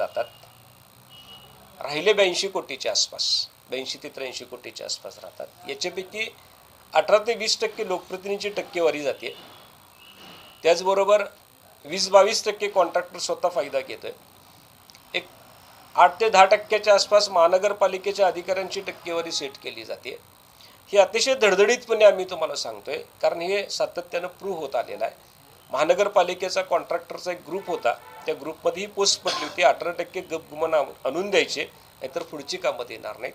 जातात. राहिले ब्याऐंशी कोटीच्या आसपास ब्याऐंशी ते त्र्याऐंशी कोटीच्या आसपास राहतात. याच्यापैकी अठरा ते वीस टक्के लोकप्रतिनिधीची टक्केवारी जाते. त्याचबरोबर वीस बावीस टक्के कॉन्ट्रॅक्टर स्वतः फायदा घेतो एक आठ ते दहा टक्क्याच्या आसपास महानगरपालिकेच्या अधिकाऱ्यांची टक्केवारी सेट केली जाते. ही अतिशय धडधडीतपणे आम्ही तुम्हाला सांगतोय कारण हे सातत्यानं प्रूव्ह होत आलेलं आहे. महानगरपालिकेचा कॉन्ट्रॅक्टरचा एक ग्रुप होता. त्या ग्रुपमध्ये ही पोस्ट पडली होती. अठरा टक्के गपगुमान आणून द्यायचे नाहीतर पुढची कामं देणार नाहीत.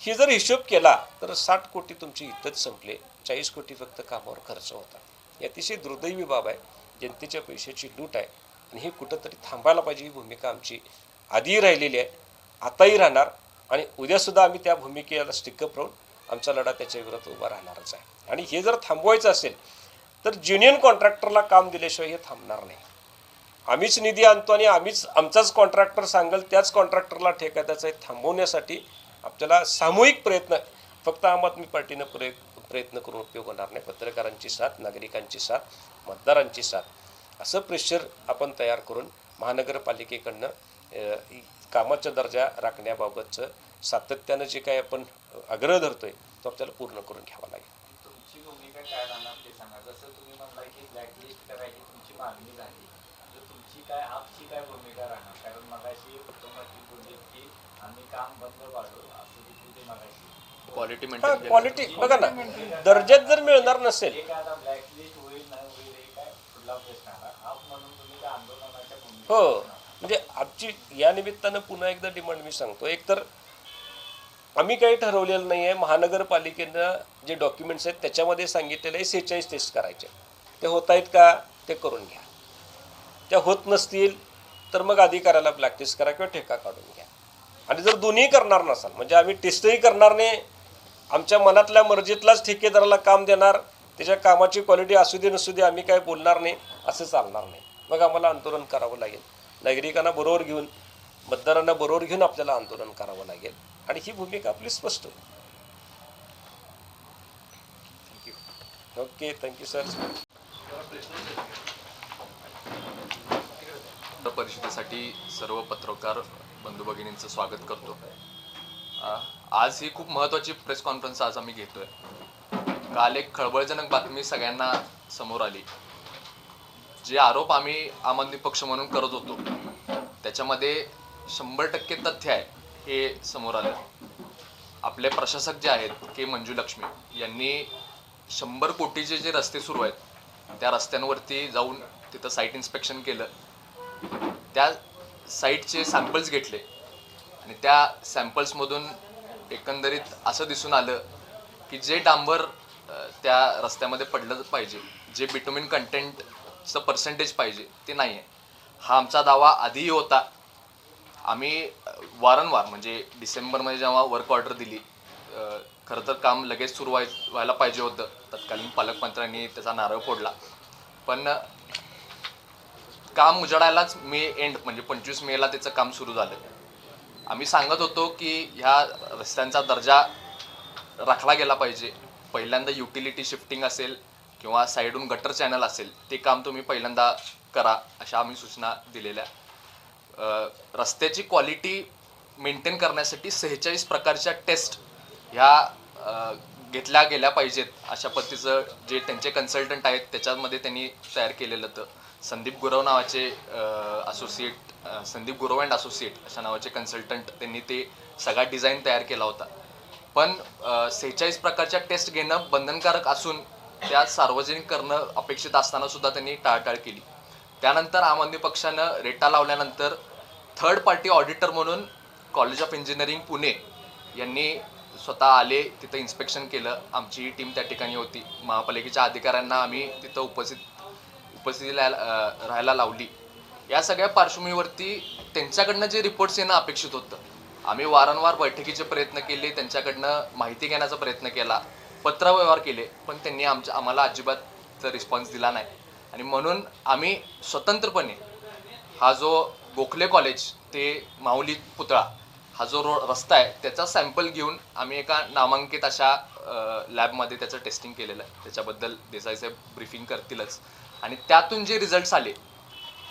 हे जर हिशोब केला तर साठ कोटी तुमची इथंच संपले. चाळीस कोटी फक्त कामावर खर्च होता. ही अतिशय दुर्दैवी बाब आहे. जनतेच्या पैशाची लूट आहे. आणि हे कुठंतरी थांबायला पाहिजे ही भूमिका आमची आधीही राहिलेली आहे. आताही राहणार. आणि उद्यासुद्धा आम्ही त्या भूमिकेला स्टिकअप राहून आमचा लढा त्याच्या विरोधात उभा राहणारच आहे. आणि हे जर थांबवायचं असेल तर ज्युनियन कॉन्ट्रॅक्टरला काम दिल्याशिवाय हे थांबणार नाही. आम्हीच निधी आणतो आणि आम्हीच आमचाच कॉन्ट्रॅक्टर सांगेल त्याच कॉन्ट्रॅक्टरला ठेका त्याचा थांबवण्यासाठी आपल्याला सामूहिक प्रयत्न फक्त आम आदमी पार्टीनं प्रय प्रयत्न करून उपयोग होणार नाही. पत्रकारांची साथ नागरिकांची साथ मतदारांची साथ असं प्रेशर आपण तयार करून महानगरपालिकेकडनं कामाचा दर्जा राखण्याबाबतचं सातत्यानं जे काही आपण आग्रह धरतोय तो आपल्याला पूर्ण करून घ्यावा लागेल. तुमची भूमिका काय राहणार ते सांगा. जसं तुम्ही म्हणला की ब्लॅकलिस्ट करायची तुमची मागणी झाली. काय आपची काय भूमिका राहणार? कारण मगाशी उत्तम पाटील बोलले की आम्ही काम बंद पाडू असं देखील ते मगाशी. क्वालिटी मेंटेन क्वालिटी बघा ना दर्जात जर मिळणार नसेल. हे काय आता ब्लॅकलिस्ट होईल नाही होईल हे काय पुढला प्रश्न आला आप म्हणून तुम्ही त्या आंदोलनाच्या भूमिका हो असणार. म्हणजे आमची या निमित्तानं पुन्हा एकदा डिमांड मी सांगतो. एक तर आम्ही काही ठरवलेलं नाही आहे महानगरपालिकेनं जे डॉक्युमेंट्स आहेत त्याच्यामध्ये सांगितलेलं आहे सेहेचाळीस टेस्ट करायचे. ते होत आहेत का? ते करून घ्या. त्या होत नसतील तर मग अधिकाऱ्याला ब्लॅकलिस्ट करा किंवा ठेका काढून घ्या. आणि जर दोन्ही करणार नसाल म्हणजे आम्ही टेस्टही करणार नाही आमच्या मनातल्या मर्जीतलाच ठेकेदाराला काम देणार त्याच्या कामाची क्वालिटी असू दे नसू दे आम्ही काय बोलणार नाही असं चालणार नाही. मग आम्हाला आंदोलन करावं लागेल. नागरिकांना बरोबर घेऊन मतदारांना बरोबर घेऊन आपल्याला आंदोलन करावं लागेल. आणि ही भूमिका आपली स्पष्ट आहे थँक्यू ओके थँक्यू सर परिषदेसाठी सर्व पत्रकार बंधू भगिनींचं स्वागत करतो. आज ही खूप महत्त्वाची प्रेस कॉन्फरन्स आज आम्ही घेतोय. काल एक खळबळजनक बातमी सगळ्यांना समोर आली. जे आरोप आम्ही आम आदमी पक्ष म्हणून करत होतो त्याच्यामध्ये शंभर टक्के तथ्य आहे हे समोर आलं. आपले प्रशासक जे आहेत के मंजू लक्ष्मी यांनी शंभर कोटीचे जे रस्ते सुरू आहेत त्या रस्त्यांवरती जाऊन तिथं साईट इन्स्पेक्शन केलं. त्या साईटचे सॅम्पल्स घेतले. आणि त्या सॅम्पल्समधून एकंदरीत असं दिसून आलं की जे डांबर त्या रस्त्यामध्ये पडलं पाहिजे जे बिटुमिन कंटेंटचं पर्सेंटेज पाहिजे ते नाही आहे हा आमचा दावा आधीही होता. आम्ही वारंवार म्हणजे डिसेंबरमध्ये जेव्हा वर्क ऑर्डर दिली खरं तर काम लगेच सुरू व्हाय व्हायला पाहिजे होतं. तत्कालीन पालकमंत्र्यांनी त्याचा नारळ फोडला. पण काम उजडायलाच मे एंड म्हणजे पंचवीस मेला त्याचं काम सुरू झालं. आम्ही सांगत होतो की ह्या रस्त्यांचा दर्जा राखला गेला पाहिजे. पहिल्यांदा युटिलिटी शिफ्टिंग असेल किंवा साईडून गटर चॅनल असेल ते काम तुम्ही पहिल्यांदा करा अशा आम्ही सूचना दिलेल्या. रस्त्याची क्वालिटी मेंटेन करण्यासाठी सेहेचाळीस प्रकारच्या टेस्ट ह्या घेतल्या गेल्या पाहिजेत अशा पद्धतीचं जे त्यांचे कन्सल्टंट आहेत त्याच्यामध्ये त्यांनी तयार केलेलं होतं. संदीप गुरव नावाचे associate Sandeep Gurav and associate अशा नावाचे कन्सल्टंट त्यांनी ते सगळा डिझाईन तयार केला होता. पण सेहेचाळीस प्रकारच्या टेस्ट घेणं बंधनकारक असून त्या सार्वजनिक करणं अपेक्षित असताना सुद्धा त्यांनी टाळटाळ केली. त्यानंतर आम आदमी पक्षानं रेटा लावल्यानंतर थर्ड पार्टी ऑडिटर म्हणून कॉलेज ऑफ इंजिनिअरिंग पुणे यांनी स्वतः आले तिथं इन्स्पेक्शन केलं. आमची टीम त्या ठिकाणी होती. महापालिकेच्या अधिकाऱ्यांना आम्ही तिथं उपस्थित उपस्थिती राहायला राहायला लावली. या सगळ्या पार्श्वभूमीवरती त्यांच्याकडनं जे रिपोर्ट्स येणं अपेक्षित होतं. आम्ही वारंवार बैठकीचे प्रयत्न केले त्यांच्याकडनं माहिती घेण्याचा प्रयत्न केला पत्रव्यवहार केले पण त्यांनी आमच्या आम्हाला अजिबात रिस्पॉन्स दिला नाही. आणि म्हणून आम्ही स्वतंत्रपणे हा जो गोखले कॉलेज ते माऊली पुतळा हा जो रो रस्ता आहे त्याचा सॅम्पल घेऊन आम्ही एका नामांकित अशा लॅबमध्ये त्याचं टेस्टिंग केलेलं आहे. त्याच्याबद्दल देसाई साहेब ब्रीफिंग करतीलच. आणि त्यातून जे रिझल्ट्स आले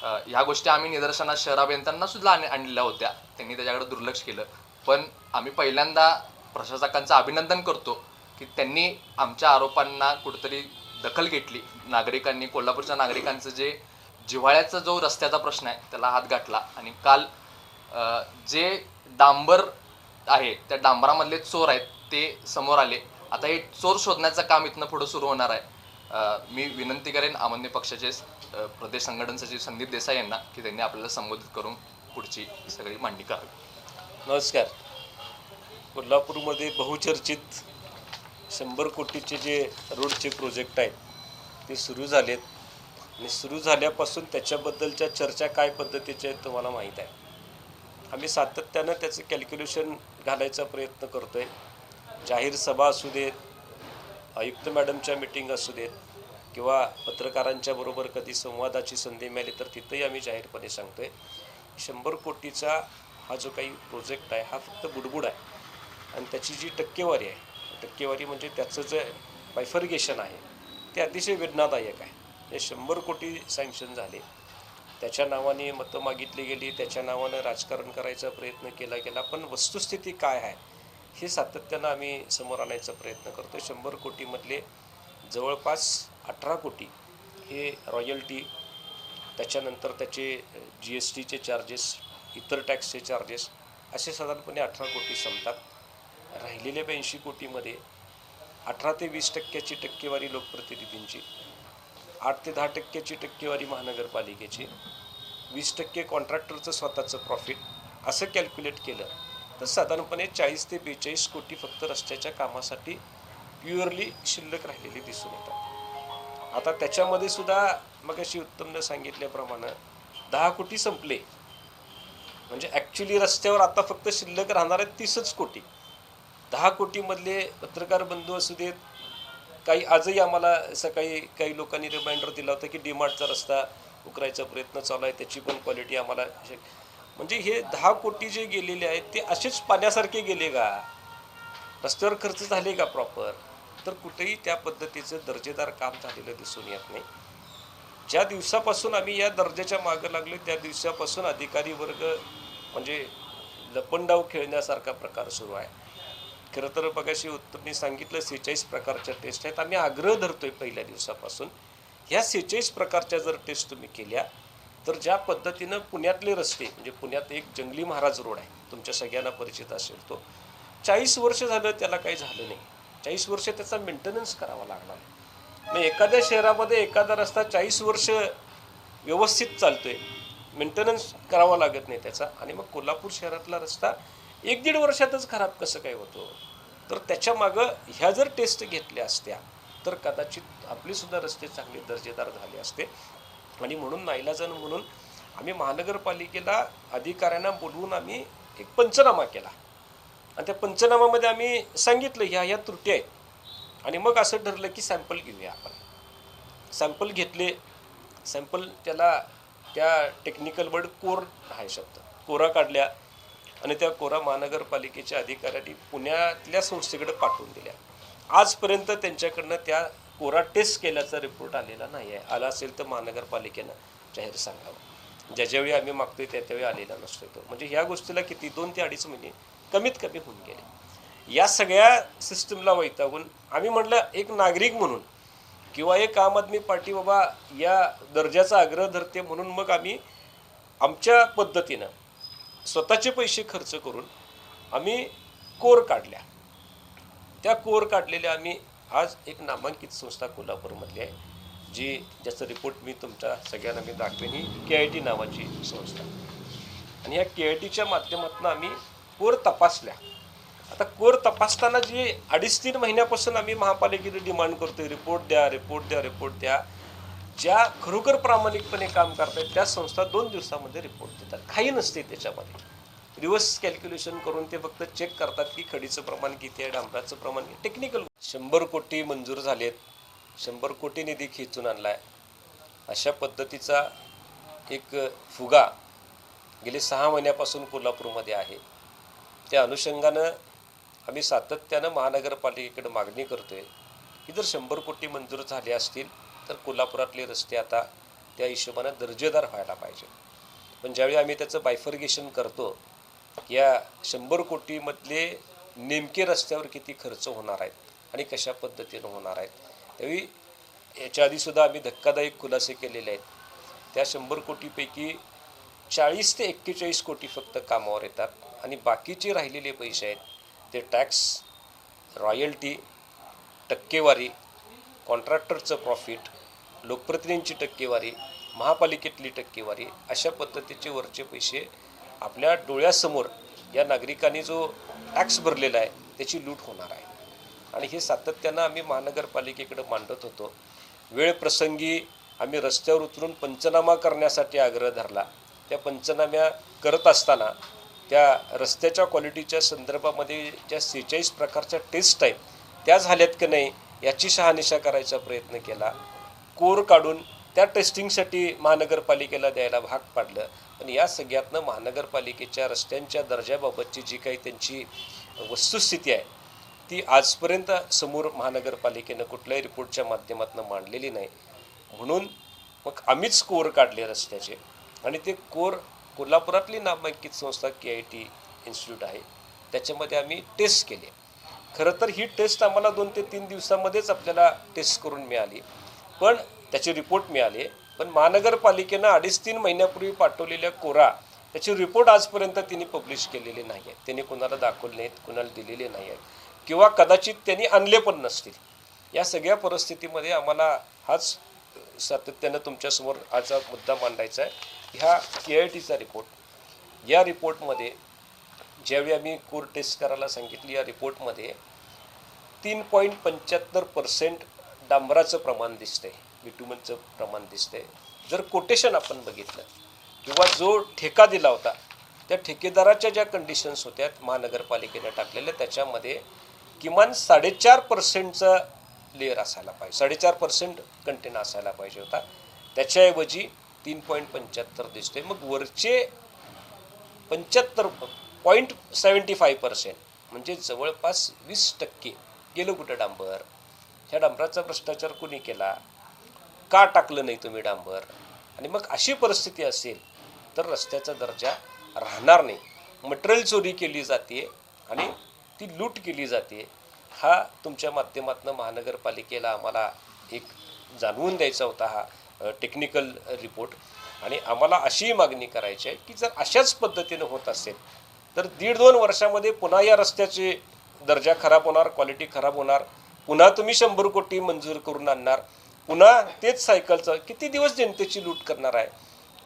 ह्या गोष्टी आम्ही निदर्शनास शहर अभियंत्यांना सुद्धा आण- आणलेल्या होत्या. त्यांनी त्याच्याकडे दुर्लक्ष केलं. पण आम्ही पहिल्यांदा प्रशासकांचं अभिनंदन करतो की त्यांनी आमच्या आरोपांना कुठेतरी दखल घेतली. नागरिकांनी कोल्हापूरच्या नागरिकांचं जे जिव्हाळ्याचा जो रस्त्याचा प्रश्न आहे त्याला हात गाठला आणि काल जे डांबर आहे त्या डांबरामधले चोर आहेत ते समोर आले. आता हे चोर शोधण्याचं काम इथनं पुढं सुरू होणार आहे. मी विनंती करेन आमन्य पक्षाचे प्रदेश संघटन सचिव संदीप देसाई यांना की त्यांनी आपल्याला संबोधित करून पुढची सगळी मांडणी करावी. नमस्कार. कोल्हापूरमध्ये बहुचर्चित शंभर कोटीचे जे रोडचे प्रोजेक्ट आहेत ते सुरू झालेत. आणि सुरू झाल्यापासून त्याच्याबद्दलच्या चर्चा काय पद्धतीच्या आहेत तुम्हाला माहीत आहे. आम्ही सातत्यानं त्याचं कॅल्क्युलेशन घालायचा प्रयत्न करतो आहे जाहीर सभा असू देत आयुक्त मॅडमच्या मिटिंग असू देत किंवा पत्रकारांच्या बरोबर कधी संवादाची संधी मिळाली तर तिथंही आम्ही जाहीरपणे सांगतो आहे शंभर कोटीचा हा जो काही प्रोजेक्ट आहे हा फक्त बुडबुड आहे. आणि त्याची जी टक्केवारी आहे टक्केवारी म्हणजे त्याचं जे बायफर्गेशन आहे ते अतिशय वेदनादायक आहे. हे शंभर कोटी सँक्शन झाले त्याच्या नावाने मतं मागितली गेली त्याच्या नावानं राजकारण करायचा प्रयत्न केला गेला पण वस्तुस्थिती काय आहे? हे सातत्यानं आम्ही समोर आणायचा प्रयत्न करतो शंभर कोटीमधले जवळपास अठरा कोटी हे रॉयल्टी त्याच्यानंतर त्याचे जी एस टीचे चार्जेस इतर टॅक्सचे चार्जेस असे साधारणपणे अठरा कोटी संपतात. राहिलेल्या ब्याऐंशी कोटीमध्ये अठरा ते वीस टक्क्याची टक्केवारी लोकप्रतिनिधींची आठ ते दहा टक्क्याची टक्केवारी महानगरपालिकेची वीस टक्के कॉन्ट्रॅक्टरचं स्वतःचं प्रॉफिट असं कॅल्क्युलेट केलं तर साधारणपणे चाळीस ते बेचाळीस कोटी फक्त रस्त्याच्या कामासाठी प्युअरली शिल्लक राहिलेली दिसून येतात. आता त्याच्यामध्ये सुद्धा मग अशी उत्तमनं सांगितल्याप्रमाणे दहा कोटी संपले. म्हणजे ॲक्च्युली रस्त्यावर आता फक्त शिल्लक राहणार आहेत तीसच कोटी. दहा कोटीमधले पत्रकार बंधू असू देत काही आजही आम्हाला सकाळी काही लोकांनी रिमाइंडर दिला होता की डीमार्टचा रस्ता उकरायचा प्रयत्न चालू आहे त्याची पण क्वालिटी आम्हाला म्हणजे हे दहा कोटी जे गेलेले आहेत ते असेच पाण्यासारखे गेले का? रस्त्यावर खर्च झाले का प्रॉपर तर कुठेही त्या पद्धतीचं दर्जेदार काम झालेलं दिसून येत नाही. ज्या दिवसापासून आम्ही या दर्जाच्या मागं लागलो त्या दिवसापासून अधिकारी वर्ग म्हणजे लपंडाव खेळण्यासारखा प्रकार सुरू आहे. खरं तर बघाशी उत्तमने सांगितलं सेहेचाळीस प्रकारच्या टेस्ट आहेत. आम्ही आग्रह धरतोय पहिल्या दिवसापासून. ह्या सेहेचाळीस प्रकारच्या जर टेस्ट तुम्ही केल्या तर ज्या पद्धतीनं पुण्यातले रस्ते म्हणजे पुण्यात एक जंगली महाराज रोड आहे तुमच्या सगळ्यांना परिचित असेल तो चाळीस वर्ष झालं त्याला काही झालं नाही. चाळीस वर्ष त्याचा मेंटेनन्स करावा लागणार. मग एखाद्या शहरामध्ये एखादा रस्ता चाळीस वर्ष व्यवस्थित चालतोय मेंटेनन्स करावा लागत नाही त्याचा. आणि मग कोल्हापूर शहरातला रस्ता एक दीड वर्षातच खराब कसं काय होतो? तर त्याच्या मागं ह्या जर टेस्ट घेतल्या असत्या तर कदाचित आपले सुद्धा रस्ते चांगले दर्जेदार झाले असते. आणि म्हणून नाईलाजन म्हणून आम्ही महानगरपालिकेला अधिकाऱ्यांना बोलवून आम्ही एक पंचनामा केला. आणि त्या पंचनामामध्ये आम्ही सांगितलं ह्या ह्या त्रुटी आहेत. आणि मग असं ठरलं की सॅम्पल घेऊया आपण. सॅम्पल घेतले. सॅम्पल त्याला त्या टेक्निकल वर्ड कोर आहे शब्द. कोरा काढल्या. आणि त्या कोरा महानगरपालिकेच्या अधिकाऱ्यांनी पुण्यातल्या संस्थेकडे पाठवून दिल्या. आजपर्यंत त्यांच्याकडनं त्या कोरा टेस्ट केल्याचा रिपोर्ट आलेला नाही आहे. आला असेल तर महानगरपालिकेनं जाहीर सांगावं. ज्याच्यावेळी आम्ही मागतोय त्या त्यावेळी आलेला नसतो तो. म्हणजे ह्या गोष्टीला किती? दोन ते अडीच महिने कमीत कमी होऊन गेले. या सगळ्या सिस्टमला वैतागून आम्ही म्हटलं एक नागरिक म्हणून किंवा एक आम आदमी पार्टी बाबा या दर्जाचा आग्रह धरते म्हणून मग आम्ही आमच्या पद्धतीनं स्वतःचे पैसे खर्च करून आम्ही कोर काढल्या. त्या कोर काढलेल्या आम्ही आज एक नामांकित संस्था कोल्हापूरमधली आहे जी ज्याचं रिपोर्ट मी तुमच्या सगळ्यांना मी दाखवेन ही के आय टी नावाची संस्था. आणि या के आय टीच्या माध्यमातून आम्ही कोर तपासल्या. आता कोर तपासताना जी अडीच तीन महिन्यापासून आम्ही महापालिकेने डिमांड करतोय रिपोर्ट द्या रिपोर्ट द्या रिपोर्ट द्या ज्या खरोखर प्रामाणिकपणे काम करतायत त्या संस्था दोन दिवसामध्ये रिपोर्ट देतात. काही नसते त्याच्यामध्ये. रिव्हर्स कॅल्क्युलेशन करून ते फक्त चेक करतात की खडीचं प्रमाण किती आहे डांबराचं प्रमाण टेक्निकल शंभर कोटी मंजूर झालेत. शंभर कोटी निधी खेचून आहे अशा पद्धतीचा एक फुगा गेले सहा महिन्यापासून कोल्हापूरमध्ये आहे. त्या अनुषंगानं आम्ही सातत्यानं महानगरपालिकेकडे मागणी करतोय की जर शंभर कोटी मंजूर झाले असतील तर कोल्हापुरातले रस्ते आता त्या हिशोबानं दर्जेदार व्हायला पाहिजे. पण ज्यावेळी आम्ही त्याचं बायफर्गेशन करतो या शंभर कोटीमधले नेमके रस्त्यावर किती खर्च होणार आहेत आणि कशा पद्धतीनं होणार आहेत त्यावेळी याच्या आधीसुद्धा आम्ही धक्कादायक खुलासे केलेले आहेत. त्या शंभर कोटीपैकी चाळीस ते एक्केचाळीस कोटी फक्त कामावर येतात आणि बाकीचे राहिलेले पैसे आहेत ते टॅक्स रॉयल्टी टक्केवारी कॉन्ट्रॅक्टरचं प्रॉफिट लोकप्रतिनिधींची टक्केवारी महापालिकेतली टक्केवारी अशा पद्धतीचे वरचे पैसे आपल्या डोळ्यासमोर या नागरिकांनी जो टॅक्स भरलेला आहे त्याची लूट होणार आहे. आणि हे सातत्यानं आम्ही महानगरपालिकेकडे मांडत होतो. वेळ प्रसंगी आम्ही रस्त्यावर उतरून पंचनामा करण्यासाठी आग्रह धरला. त्या पंचनाम्या करत असताना त्या रस्त्याच्या क्वालिटीच्या संदर्भामध्ये ज्या सेहेचाळीस प्रकारच्या टेस्ट आहेत त्या झाल्यात की नाही याची शहानिशा करायचा प्रयत्न केला. कोर काढून त्या टेस्टिंगसाठी महानगरपालिकेला द्यायला भाग पाडलं. पण या सगळ्यातनं महानगरपालिकेच्या रस्त्यांच्या दर्जाबाबतची जी काही त्यांची वस्तुस्थिती आहे ती आजपर्यंत समोर महानगरपालिकेनं कुठल्याही रिपोर्टच्या माध्यमातून मांडलेली नाही. म्हणून मग आम्हीच कोर काढले रस्त्याचे. आणि ते कोर कोल्हापुरातली नामांकित संस्था के आय टी इन्स्टिट्यूट आहे. त्याच्यामध्ये आम्ही टेस्ट केली. खरं तर ही टेस्ट आम्हाला दोन ते तीन दिवसामध्येच आपल्याला टेस्ट करून मिळाली. पण त्याचे रिपोर्ट मिळाले पण महानगरपालिकेनं अडीच तीन महिन्यापूर्वी पाठवलेल्या कोरा त्याचे रिपोर्ट आजपर्यंत तिने पब्लिश केलेले नाही आहेत त्यांनी कोणाला दाखवले नाहीत कोणाला दिलेले नाही आहेत किंवा कदाचित त्यांनी आणले पण नसतील. या सगळ्या परिस्थितीमध्ये आम्हाला हाच सातत्यानं तुमच्यासमोर आज मुद्दा मांडायचा आहे. ह्या के आय टीचा रिपोर्ट या रिपोर्टमध्ये ज्यावेळी आम्ही कोर टेस्ट करायला सांगितली या रिपोर्टमध्ये तीन पॉईंट पंच्याहत्तर पर्सेंट डांबराचं प्रमाण दिसतंय. बिटुमनचं प्रमाण दिसतंय. जर कोटेशन आपण बघितलं किंवा जो ठेका दिला होता त्या ठेकेदाराच्या ज्या कंडिशन्स होत्या महानगरपालिकेने टाकलेल्या त्याच्यामध्ये किमान साडेचार पर्सेंटचा लेअर असायला पाहिजे. साडेचार पर्सेंट कंटेन असायला पाहिजे होता. त्याच्याऐवजी तीन पॉईंट पंच्याहत्तर दिसते मग वरचे पंच्याहत्तर पॉईंट सेवन्टी फाय पर्सेंट म्हणजे जवळपास वीस टक्के गेलं कुठं डांबर? ह्या डांबराचा भ्रष्टाचार कुणी केला? का टाकलं नाही तुम्ही डांबर? आणि मग अशी परिस्थिती असेल तर रस्त्याचा दर्जा राहणार नाही. मटेरियल चोरी केली जाते आणि ती लूट केली जाते हा तुमच्या माध्यमातून महानगरपालिकेला आम्हाला एक जाणवून द्यायचा होता हा टेक्निकल रिपोर्ट आणि आम्हाला अशी मागणी करायची आहे की जर अशाच पद्धतीनं होत असेल तर दीड दोन वर्षामध्ये पुन्हा या रस्त्याचे दर्जा खराब होणार क्वालिटी खराब होणार. पुन्हा तुम्ही शंभर कोटी मंजूर करून आणणार. पुन्हा तेच सायकलचं किती दिवस जनतेची लूट करणार आहे?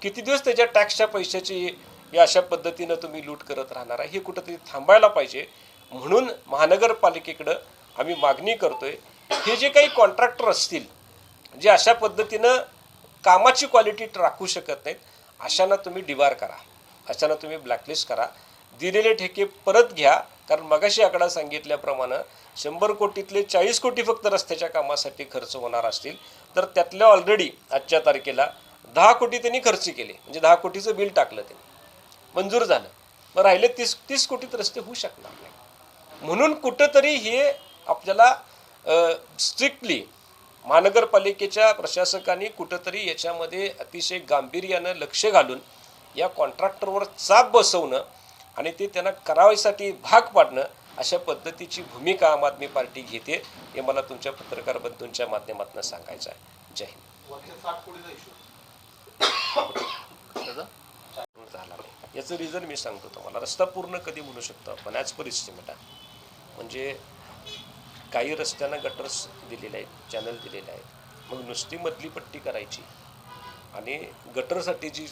किती दिवस त्याच्या टॅक्सच्या पैशाची या अशा पद्धतीनं तुम्ही लूट करत राहणार आहे? हे कुठंतरी थांबायला पाहिजे. म्हणून महानगरपालिकेकडं आम्ही मागणी करतोय हे जे काही कॉन्ट्रॅक्टर असतील जे अशा पद्धतीनं कामाची क्वालिटी राखू शकत नाहीत अशांना तुम्ही डिवार करा. अशांना तुम्ही ब्लॅकलिस्ट करा. दिलेले ठेके परत घ्या. कारण मगाशी आकडा सांगितल्याप्रमाणे शंभर कोटीतले चाळीस कोटी फक्त रस्त्याच्या कामासाठी खर्च होणार असतील. तर त्यातल्या ऑलरेडी आजच्या तारखेला दहा कोटी त्यांनी खर्च केले. म्हणजे दहा कोटीचं बिल टाकलं त्यांनी. मंजूर झालं. मग राहिले तीस तीस कोटीत रस्ते होऊ शकणार नाही. म्हणून कुठंतरी हे आपल्याला स्ट्रिक्टली महानगरपालिकेच्या प्रशासकांनी कुठंतरी याच्यामध्ये अतिशय गांभीर्यानं लक्ष घालून या कॉन्ट्रॅक्टरवर चाप बसवणं आणि ते त्यांना करावायसाठी भाग पाडणं अशा पद्धतीची भूमिका आम आदमी पार्टी घेते हे मला तुमच्या पत्रकार बंधूंच्या माध्यमातून सांगायचं आहे. जय हिंद. झाला नाही. याचं रिझन मी सांगतो तुम्हाला. रस्ता पूर्ण कधी म्हणू शकतो आपण? ॲज पर इस्टिमेटा म्हणजे काही रस्त्यांना गटर्स दिलेले आहेत चॅनल दिलेले आहेत. मग नुसती मधली पट्टी करायची आणि गटरसाठी जी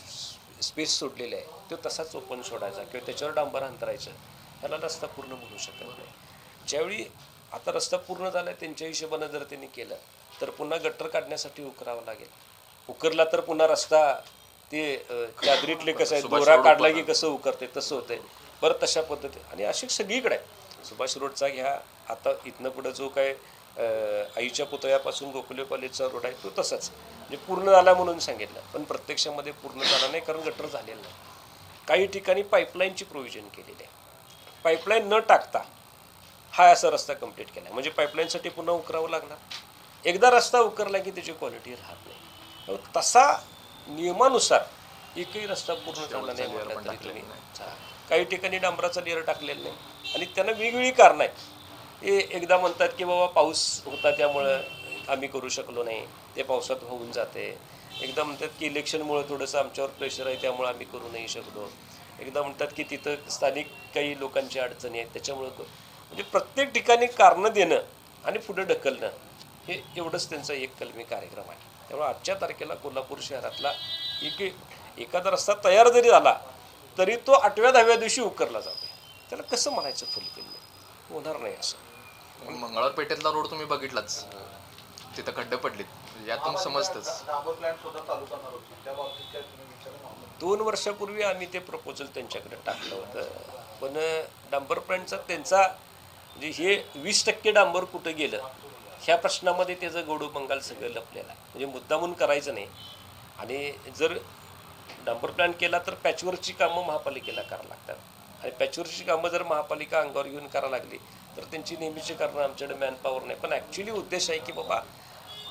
स्पेस सोडलेली आहे तो तसाच ओपन सोडायचा किंवा त्याच्यावर डांबर अंतरायचं ह्याला रस्ता पूर्ण म्हणू शकत नाही. ज्यावेळी आता रस्ता पूर्ण झाला त्यांच्या हिशोबानं जर त्यांनी केलं तर पुन्हा गटर काढण्यासाठी उकरावं लागेल. उकरला तर पुन्हा रस्ता ते चादरीतले कसं आहे दोरा काढला की कसं उकरते तसं होतंय. बरं तशा पद्धती आणि अशी सगळीकडे आहे. सुभाष रोडचा घ्या आता इथनं पुढं जो काय आईच्या पुतळ्यापासून गोकुले कॉलेजचा रोड आहे तो तसाच. म्हणजे पूर्ण झाला म्हणून सांगितलं. पण प्रत्यक्षामध्ये पूर्ण झाला नाही कारण गटर झालेलं नाही. काही ठिकाणी पाईपलाईनची प्रोव्हिजन केलेली आहे. पाईपलाईन न टाकता हा असा रस्ता कंप्लीट केला म्हणजे पाईपलाईनसाठी पुन्हा उकरावं लागणार एकदा रस्ता उकरला की त्याची क्वालिटी राहत नाही. तसा नियमानुसार एकही रस्ता पूर्ण ठेवला नाही म्हटलं तरी. काही ठिकाणी डांबराचा लेअर टाकलेला नाही. आणि त्यांना वेगवेगळी कारणं आहेत. हे एकदा म्हणतात की बाबा पाऊस होता त्यामुळं आम्ही करू शकलो नाही. ते पावसात होऊन जाते. एकदा म्हणतात की इलेक्शनमुळं थोडंसं आमच्यावर प्रेशर आहे त्यामुळं आम्ही करू नाही शकलो. एकदा म्हणतात की तिथं स्थानिक काही लोकांची अडचणी आहेत त्याच्यामुळं म्हणजे प्रत्येक ठिकाणी कारणं देणं आणि पुढे ढकलणं हे एवढंच त्यांचा एक कलमी कार्यक्रम आहे. त्यामुळे आजच्या तारखेला कोल्हापूर शहरातला एक एखादा रस्ता तयार जरी झाला तरी तो आठव्या दहाव्या दिवशी उकरला जातो त्याला कसं म्हणायचं फुलफिल होणार नाही असं. मंगळवार पेठेतला रोड तुम्ही बघितलाच. तिथं खड्डे पडलेत. यातून समजतच? दोन वर्षापूर्वी आम्ही ते प्रपोजल त्यांच्याकडे टाकलं होतं. पण डांबर प्लॅनचा त्यांचा म्हणजे हे वीस टक्के डांबर कुठं गेलं? ह्या प्रश्नामध्ये त्याचं गोडू बंगाल सगळं लपलेलं आहे. म्हणजे मुद्दामून करायचं नाही. आणि जर डांबर प्लॅन केला तर पॅचवर्कची कामं महापालिकेला करावं लागतात. आणि पॅचवर्कची कामं जर महापालिका अंगावर घेऊन करायला लागली तर त्यांची नेहमीची कारणं आमच्याकडे मॅनपॉवर नाही. पण ॲक्च्युली उद्देश आहे की बाबा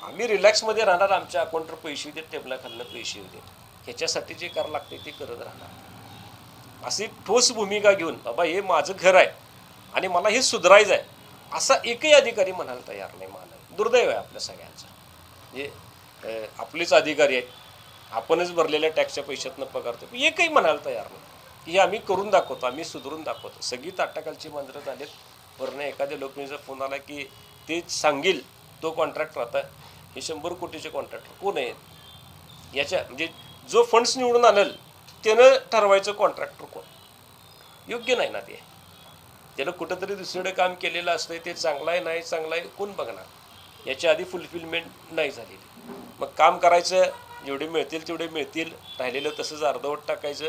आम्ही रिलॅक्समध्ये राहणार आमच्या अकाउंटवर पैसे देत टेबलाखालनं पैसे देत ह्याच्यासाठी जे करावं लागते ते करत राहणार. अशी ठोस भूमिका घेऊन बाबा हे माझं घर आहे आणि मला हे सुधारायचं आहे असा एकही अधिकारी म्हणायला तयार नाही मानव. दुर्दैव आहे आपल्या सगळ्यांचा. म्हणजे आपलेच अधिकारी आहेत. आपणच भरलेल्या टॅक्सच्या पैशातनं पगारतो एकही म्हणायला तयार नाही. हे आम्ही करून दाखवतो आम्ही सुधरून दाखवतो. सगळी ताटाकालची मांजरं झालेत. वरनं एखाद्या लोकनीचा फोन आला की ते सांगेल तो कॉन्ट्रॅक्टर आता हे शंभर कोटीचे कॉन्ट्रॅक्टर कोण आहेत? याच्या म्हणजे जो फंड्स निवडून आणल त्यानं ठरवायचं कॉन्ट्रॅक्टर कोण? योग्य नाही ना ते. त्यानं कुठंतरी दुसरीकडे काम केलेलं असतं ते चांगलं आहे नाही चांगलं आहे कोण बघणार? याच्या आधी फुलफिलमेंट नाही झालेली. मग काम करायचं जेवढे मिळतील तेवढे मिळतील राहिलेलं तसंच अर्धवट टाकायचं.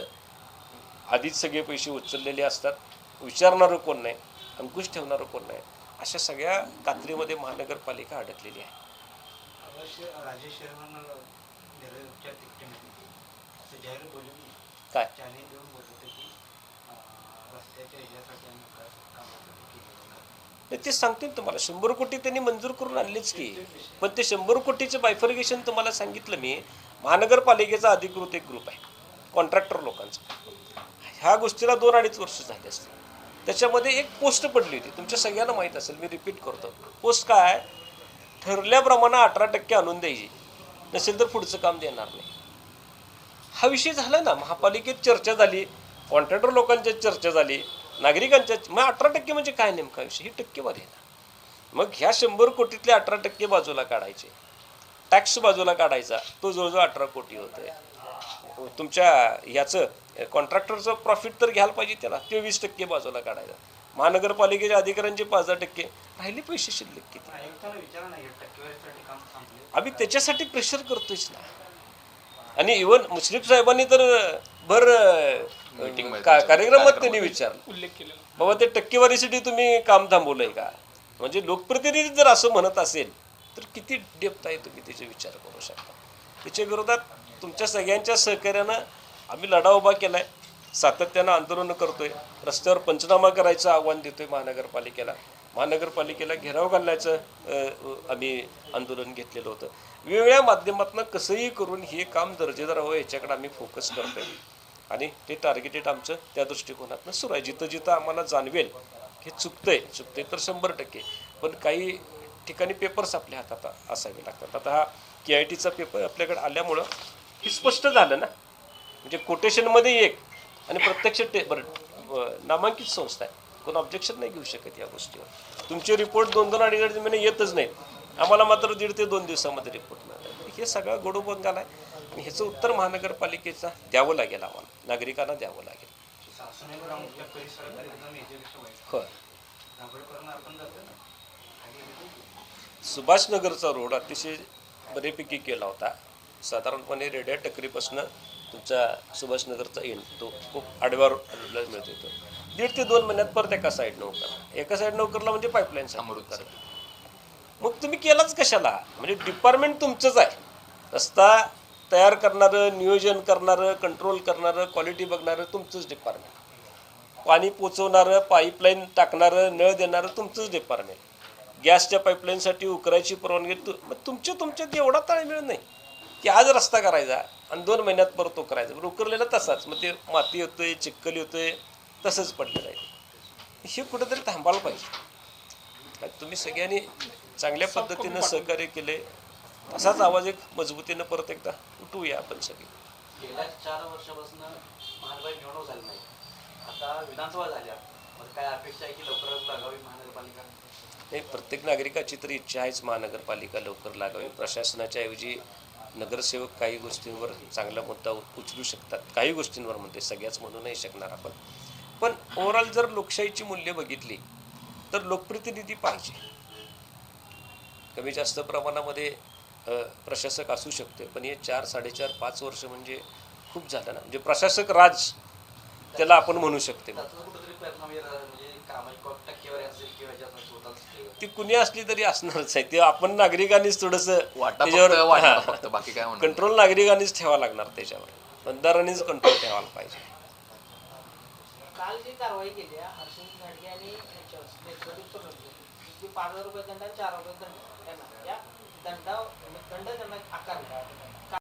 आधीच सगळे पैसे उचललेले असतात. विचारणारं कोण नाही अंकुश ठेवणारं कोण नाही. अशा सगळ्या कात्रीमध्ये महानगरपालिका अडकलेली आहे. राजेश काय? ते सांगतील तुम्हाला. शंभर कोटी त्यांनी मंजूर करून आणलेच की. पण ते शंभर कोटीचं बायफर्गेशन तुम्हाला सांगितलं मी. महानगरपालिकेचा अधिकृत एक ग्रुप आहे. कॉन्ट्रॅक्टर लोकांचा. ह्या गोष्टीला दोन अडीच वर्ष झाली असतील. त्याच्यामध्ये एक पोस्ट पडली होती. तुमच्या सगळ्यांना माहीत असेल मी रिपीट करतो. पोस्ट काय? ठरल्याप्रमाणे अठरा टक्के आणून द्यायची. नसेल तर पुढचं काम देणार नाही. हा विषय झाला ना. महापालिकेत चर्चा झाली. कॉन्ट्रॅक्टर लोकांच्यात चर्चा झाली. नागरिकांच्या मग अठरा टक्के म्हणजे काय नेमका विषय? ही टक्केवारी आहे ना. मग ह्या शंभर कोटीतले अठरा टक्के बाजूला काढायचे. टॅक्स बाजूला काढायचा. तो जवळजवळ अठरा कोटी होतोय. तुमच्या ह्याचं कॉन्ट्रॅक्टरचं प्रॉफिट तर घ्यायला पाहिजे त्याला. ते वीस टक्के बाजूला काढायचा. महानगरपालिकेच्या अधिकाऱ्यांचे पाच हजार टक्के. राहिले पैसे शिल्लक किती? विचारा आम्ही त्याच्यासाठी प्रेशर करतोयच ना. आणि इवन मुश्रीफ साहेबांनी तर भर कार्यक्रमात त्यांनी. विचारलं. उल्लेख केला बाबा ते टक्केवारीसाठी तुम्ही काम थांबवलंय का? म्हणजे लोकप्रतिनिधी जर असं म्हणत असेल तर किती डेप्थ आहे तुम्ही त्याचे विचार करू शकता? त्याच्या विरोधात तुमच्या सगळ्यांच्या सहकार्यानं आम्ही लढा उभा केलाय. सातत्यानं आंदोलनं करतोय. रस्त्यावर पंचनामा करायचं आव्हान देतोय महानगरपालिकेला. महानगरपालिकेला घेराव घालण्याचं आम्ही आंदोलन घेतलेलं होतं. वेगवेगळ्या माध्यमातून कसंही करून हे काम दर्जेदार हवं याच्याकडे आम्ही फोकस करतोय. आणि ते टार्गेटेड आमचं त्या दृष्टिकोनातनं सुरू आहे. जिथं जिथं आम्हाला जाणवेल हे चुकतंय. चुकतंय तर शंभर टक्के. पण काही ठिकाणी पेपर्स आपल्या हातात असावे लागतात. आता हा के आय टीचा पेपर आपल्याकडे आल्यामुळं हे स्पष्ट झालं ना. म्हणजे कोटेशनमध्ये एक आणि प्रत्यक्ष टे बरं नामांकित संस्था आहे. कोण ऑब्जेक्शन नाही घेऊ शकत या गोष्टीवर. तुमचे रिपोर्ट दोन दोन अडीच अडीच महिने येतच नाही आम्हाला मात्र दीड ते दोन दिवसामध्ये रिपोर्ट मिळतात हे सगळा गोडोबंगाल आहे आणि ह्याचं उत्तर महानगरपालिकेचा द्यावं लागेल आम्हाला नागरिकांना द्यावं लागेल हो होय सुभाषनगरचा रोड अतिशय बऱ्यापैकी केला होता साधारणपणे रेड्या टकरीपासून तुमचा सुभाषनगरचा एंड तो खूप आडव्यावर मिळतो येतो दीड ते दोन महिन्यात परत एका साईडनं उकरला एका साईडनं उकरला म्हणजे पाईपलाईन अमृतसर. मग तुम्ही केलाच कशाला? म्हणजे डिपार्टमेंट तुमचंच आहे. रस्ता तयार करणारं नियोजन करणारं कंट्रोल करणारं क्वालिटी बघणारं तुमचंच डिपार्टमेंट पाणी पोचवणारं पाईपलाईन टाकणारं नळ देणारं तुमचंच डिपार्टमेंट गॅसच्या पाईपलाईनसाठी उकरायची परवानगी तु मग तुमच्या तुमच्यात एवढा ताळमेळ नाही. की आज रस्ता करायचा आणि दोन महिन्यात परत तो करायचा. उकरलेला तसाच. मग ते माती होतोय चिक्कल होतोय तसंच पडलेलं आहे. हे कुठंतरी थांबायला पाहिजे. तुम्ही सगळ्यांनी चांगल्या पद्धतीनं सहकार्य केले. असाच आवाज एक मजबूतीनं परत एकदा उठवूया आपण सगळे. गेल्या चार वर्षापासून महानगरपालिका निवडणूक झाली नाही. आता विधानसभा झाल्या. मग काय अपेक्षा आहे की लवकरच लागावी महानगरपालिका? नाही प्रत्येक नागरिकाची तरी इच्छा आहेच महानगरपालिका लवकर लागावी. प्रशासनाच्या ऐवजी नगरसेवक काही गोष्टींवर चांगला मुद्दा उचलू शकतात. काही गोष्टींवर म्हणते सगळ्याच म्हणू नाही शकणार आपण. पण ओव्हरऑल जर लोकशाहीची मूल्य बघितली तर लोकप्रतिनिधी पाहिजे. कमी जास्त प्रमाणामध्ये प्रशासक असू शकते पण हे चार साडेचार पाच वर्ष म्हणजे खूप झालं ना. म्हणजे प्रशासक राज त्याला आपण म्हणू शकते ती कुणी असली तरी असणारच आहे. ते आपण नागरिकांनीच थोडस वाटा फक्त बाकी काय होणार कंट्रोल नागरिकांनीच ठेवा लागणार त्याच्यावर. मतदारांनीच कंट्रोल ठेवायला पाहिजे. काल जी कारवाई केली घाडगे आणि रुपये दंड आणि चार रुपये दंड त्यांना या